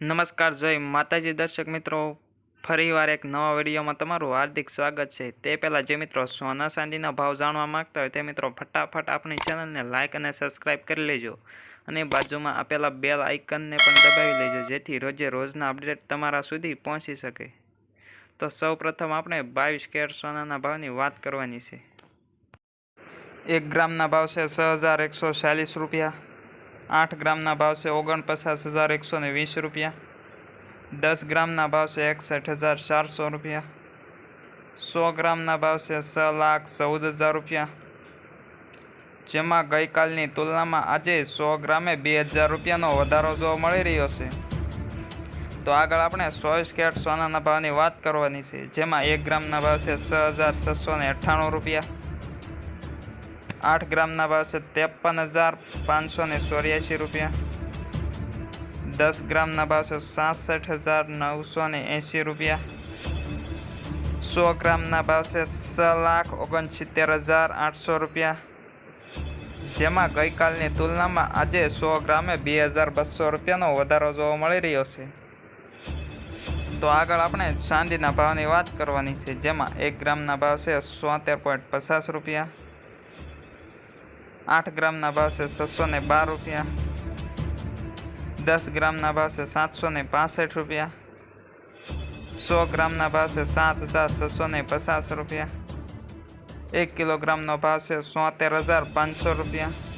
નમસ્કાર, જય માતાજી દર્શક મિત્રો. ફરીવાર એક નવા વિડીયોમાં તમારું હાર્દિક સ્વાગત છે. તે પહેલાં જે મિત્રો સોના ચાંદીના ભાવ જાણવા માગતા હોય તે મિત્રો ફટાફટ આપણી ચેનલને લાઇક અને સબસ્ક્રાઇબ કરી લેજો. અને બાજુમાં આપેલા બેલ આઇકનને પણ દબાવી લેજો, જેથી રોજે રોજના અપડેટ તમારા સુધી પહોંચી શકે. તો સૌપ્રથમ આપણે બાવીસ કેરેટ સોનાના ભાવની વાત કરવાની છે. એક ગ્રામના ભાવ છે છ રૂપિયા. આઠ ગ્રામના ભાવ છે ઓગણપચાસ હજાર એકસો ને વીસ રૂપિયા. દસ ગ્રામના ભાવ છે એકસઠ હજાર ચારસો રૂપિયા. સો ગ્રામના ભાવ છે છ લાખ ચૌદ હજાર રૂપિયા. જેમાં ગઈકાલની તુલનામાં આજે સો ગ્રામે બે હજાર રૂપિયાનો વધારો જોવા મળી રહ્યો છે. તો આગળ આપણે ચોવીસ કેરેટ સોનાના ભાવની વાત કરવાની છે. જેમાં એક ગ્રામના ભાવ છે છ હજાર છસો ને અઠ્ઠાણું રૂપિયા. આઠ ગ્રામના ભાવ છે ત્રેપન હજાર પાંચસો ને ચોર્યાસી રૂપિયા. દસ ગ્રામના ભાવ છે સાસઠ હજાર નવસો ને એંસી રૂપિયા. સો ગ્રામના ભાવ છે છ લાખ ઓગણસિત્તેર હજાર આઠસો રૂપિયા. જેમાં ગઈકાલની તુલનામાં આજે સો ગ્રામે બે હજાર બસો રૂપિયાનો વધારો જોવા મળી રહ્યો છે. તો આગળ આપણે ચાંદીના ભાવની વાત કરવાની છે, જેમાં એક ગ્રામના ભાવ છે સોતેર પોઈન્ટ પચાસ રૂપિયા. આઠ ગ્રામના ભાવ છે છસો ને બાર રૂપિયા. દસ ગ્રામના ભાવ છે સાતસો ને પાસઠ રૂપિયા. સો ગ્રામના ભાવ છે સાત હજાર છસો ને પચાસ રૂપિયા. એક કિલોગ્રામનો ભાવ છે સોતેર હજાર પાંચસો રૂપિયા.